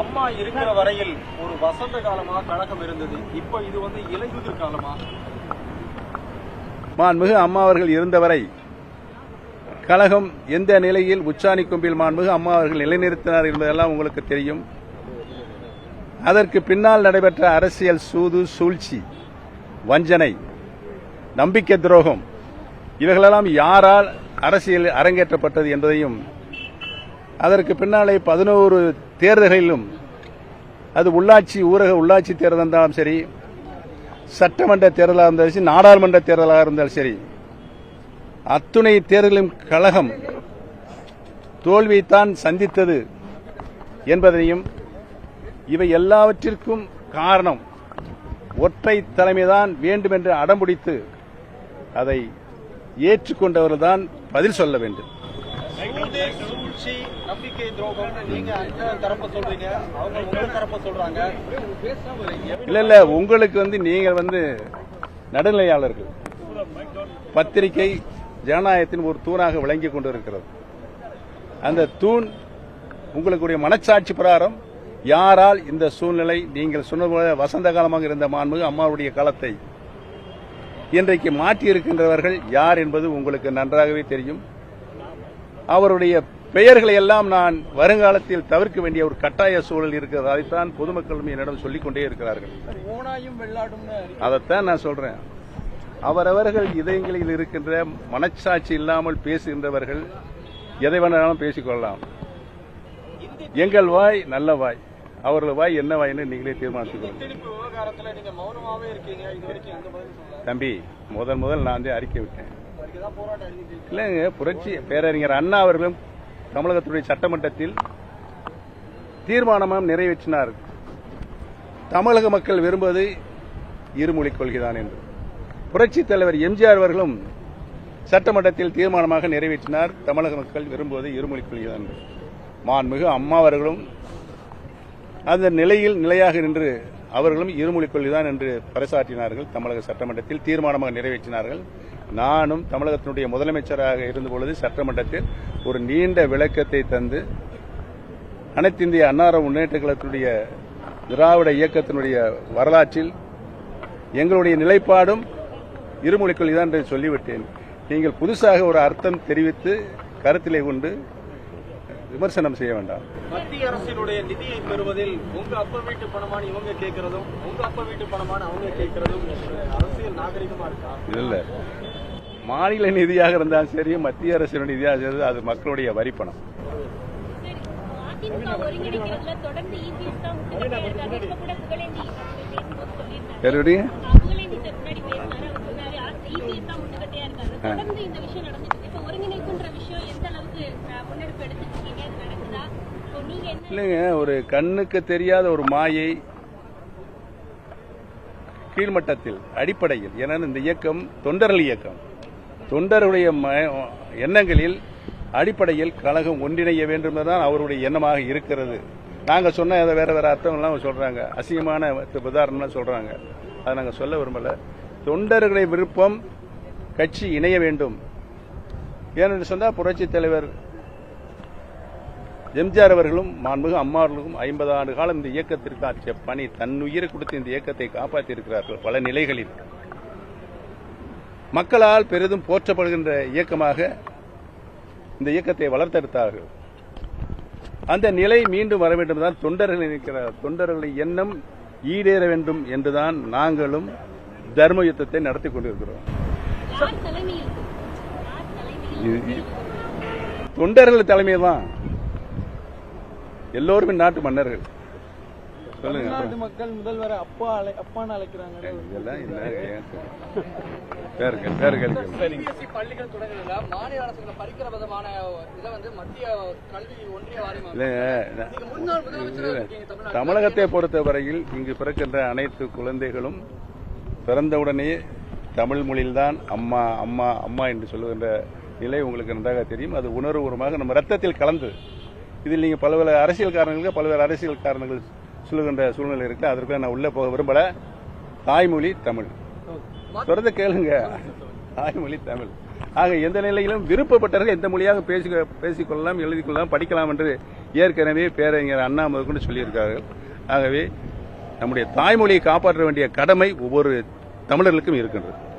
அம்மா இருக்கிற வரையில் ஒரு வசந்த காலமா கழகம் இருந்தது. இப்ப இது வந்து இலையுதிர் காலமா? மாண்புமிகு அம்மா அவர்கள் இருந்தவரை கழகம் எந்த நிலையில் உச்சாணி கொம்பில் மாண்புமிகு அம்மா அவர்கள் நிலைநிறுத்தினார் என்பதெல்லாம் உங்களுக்கு தெரியும். அதற்கு பின்னால் நடைபெற்ற அரசியல் சூது சூழ்ச்சி வஞ்சனை நம்பிக்கை துரோகம் இவைகளெல்லாம் யாரால் அரசியல் அரங்கேற்றப்பட்டது என்பதையும் அதற்கு பின்னாலே பதினோரு தேர்தல்களிலும் அது உள்ளாட்சி ஊரக உள்ளாட்சி தேர்தல் இருந்தாலும் சரி சட்டமன்ற தேர்தலாக இருந்தாலும் சரி நாடாளுமன்ற தேர்தலாக இருந்தாலும் சரி அத்துணை தேர்தலும் கழகம் தோல்வியைத்தான் சந்தித்தது என்பதையும் இவை எல்லாவற்றிற்கும் காரணம் ஒற்றை தலைமைதான் வேண்டும் என்று அடம்பிடித்து அதை ஏற்றுக்கொண்டவர்கள்தான் பதில் சொல்ல வேண்டும். கட்சி நம்பிக்கை துரோகம். நீங்க அந்த தரப்ப சொல்றீங்க. அவங்க உங்க தரப்ப சொல்றாங்க. இல்ல இல்ல. உங்களுக்கு வந்து நீங்கள் வந்து நடுநிலையாளர்கள். பத்திரிகை ஜனநாயகத்தின் ஒரு தூணாக விளங்கி கொண்டிருக்கிறது. அந்த தூண் உங்களுடைய மனச்சாட்சி பிரகாரம் யாரால் இந்த சூழ்நிலை நீங்கள் சொன்னது வசந்த காலமாக இருந்த மாண்புமிகு அம்மாவுடைய காலத்தை இன்றைக்கு மாற்றி இருக்கின்றவர்கள் யார் என்பது உங்களுக்கு நன்றாகவே தெரியும். அவருடைய பெயர்களை எல்லாம் நான் வருங்காலத்தில் தவிர்க்க வேண்டிய ஒரு கட்டாய சூழல் இருக்கிறது. அதைத்தான் பொதுமக்களும் என்னிடம் சொல்லிக் கொண்டே இருக்கிறார்கள் அதைத்தான் நான் சொல்றேன். அவரவர்கள் இதயங்களில் இருக்கின்ற மனச்சாட்சி இல்லாமல் பேசுகின்றவர்கள் எதை வேணாலும் பேசிக்கொள்ளலாம். எங்கள் வாய் நல்ல வாய். அவர்கள் வாய் என்ன வாய்ன்னு நீங்களே சொல்ல தம்பி முதல் முதல் நான் வந்து அறிக்கை விட்டேன். இல்லைங்க புரட்சி பேரறிஞர் அண்ணா அவர்களும் தமிழகத்துடைய சட்டமன்றத்தில் தீர்மானமும் நிறைவேற்றினார். தமிழக மக்கள் விரும்புவது இருமொழிக் கொள்கைதான் என்று. புரட்சித் தலைவர் எம்ஜிஆர் அவர்களும் சட்டமன்றத்தில் தீர்மானமாக நிறைவேற்றினார். தமிழக மக்கள் விரும்புவது இருமொழிக் கொள்கைதான் என்று. மாண்புமிகு அம்மா அவர்களும் அந்த நிலையில் நிலையாக நின்று அவர்களும் இருமொழிக் கொள்கைதான் என்று பறைசாற்றினார்கள். தமிழக சட்டமன்றத்தில் தீர்மானமாக நிறைவேற்றினார்கள். நானும் தமிழகத்தினுடைய முதலமைச்சராக இருந்த பொழுது சட்டமன்றத்தில் ஒரு நீண்ட விளக்கத்தை தந்து அனைத்து இந்திய அன்னார முன்னேற்ற கழகத்தினுடைய திராவிட இயக்கத்தினுடைய வரலாற்றில் எங்களுடைய நிலைப்பாடும் இருமொழிக் கொள்கைதான் என்று சொல்லிவிட்டேன். நீங்கள் புதுசாக ஒரு அர்த்தம் தெரிவித்து கருத்திலே கொண்டு விமர்சனம் செய்ய வேண்டாம். மத்திய அரசினுடைய நிதியை பெறுவதில் உங்க அப்பா வீட்டு பணமான இவங்க கேட்கறதும் உங்க அப்பா வீட்டு பணமான அவங்க கேட்கறதும் அரசியல் நாகரிகமா இருக்கா? இல்ல. மாநில நிதியாக இருந்தாலும் சரி மத்திய அரசின் நிதியாக இருந்தாலும் அது மக்களுடைய வரிப்பணம் சரி, இல்லைங்க ஒரு கண்ணுக்கு தெரியாத ஒரு மாயை கீழ்மட்டத்தில் அடிப்படையில் ஏன்னா இந்த இயக்கம் தொண்டர்கள் இயக்கம். தொண்டருடைய எண்ணங்களில் அடிப்படையில் கழகம் ஒன்றிணைய வேண்டும் என்பதுதான் அவருடைய எண்ணமாக இருக்கிறது. நாங்கள் சொன்ன அதை வேற வேற அர்த்தங்கள்லாம் சொல்றாங்க. அசிங்கமான உதாரணம்லாம் சொல்றாங்க. அதை நாங்கள் சொல்ல விரும்பல. தொண்டர்களுடைய விருப்பம் கட்சி இணைய வேண்டும். ஏனென்று சொன்னால் புரட்சித் தலைவர் எம்ஜிஆர் அவர்களும் மாண்புமிகு அம்மாவர்களுக்கும் ஐம்பது ஆண்டு காலம் இந்த இயக்கத்திற்கு ஆற்றிய பணி தன்னுயிரை கொடுத்து இந்த இயக்கத்தை காப்பாற்றியிருக்கிறார்கள் பல நிலைகளில். மக்களால் பெரிதும் போற்றப்படுகின்ற இயக்கமாக இந்த இயக்கத்தை வளர்த்தெடுத்தார்கள். அந்த நிலை மீண்டும் வர வேண்டும் தான் தொண்டர்கள் நினைக்கிறார். தொண்டர்களின் எண்ணம் ஈடேற வேண்டும் என்றுதான் நாங்களும் தர்ம யுத்தத்தை நடத்தி கொண்டிருக்கிறோம். தொண்டர்கள் தலைமை தான் எல்லோருமே நாட்டு மன்னர்கள். தமிழ்நாட்டு. மக்கள் முதல்வரை அப்பா அழை அப்பான்னு அழைக்கிறாங்க இதெல்லாம் பள்ளிகள் தொடங்குறதுல மாநில அரசுகளை பறிக்கிற விதமான இதை வந்து மத்திய கல்வி ஒன்றிய வாரியம் தமிழகத்தை பொறுத்தவரையில் இங்கு பிறக்கின்ற அனைத்து குழந்தைகளும் பிறந்தவுடனே தமிழ் மொழியில்தான் அம்மா அம்மா அம்மா என்று சொல்லுகின்ற நிலை உங்களுக்கு நன்றாக தெரியும். அது உணர்வுபூர்வமாக நம்ம ரத்தத்தில் கலந்து இதில் நீங்கள் பல்வேறு அரசியல் காரணங்களுக்கு பல்வேறு அரசியல் காரணங்கள் சொல்லுகின்ற சூழ்நிலை இருக்கு. அதற்குள்ள நான் உள்ளே போக விரும்பல. தாய்மொழி தமிழ். தொடர்ந்து கேளுங்க. தாய்மொழி தமிழ். ஆக எந்த நிலையிலும் விருப்பப்பட்டவர்கள் எந்த மொழியாக பேசி பேசிக்கொள்ளலாம் எழுதிக் கொள்ளலாம் படிக்கலாம் என்று ஏற்கனவே பேரறிஞர் அண்ணா முதற்கொண்டு சொல்லியிருக்கார்கள் ஆகவே நம்முடைய தாய்மொழியை காப்பாற்ற வேண்டிய கடமை ஒவ்வொரு தமிழர்களுக்கும் இருக்கின்றது.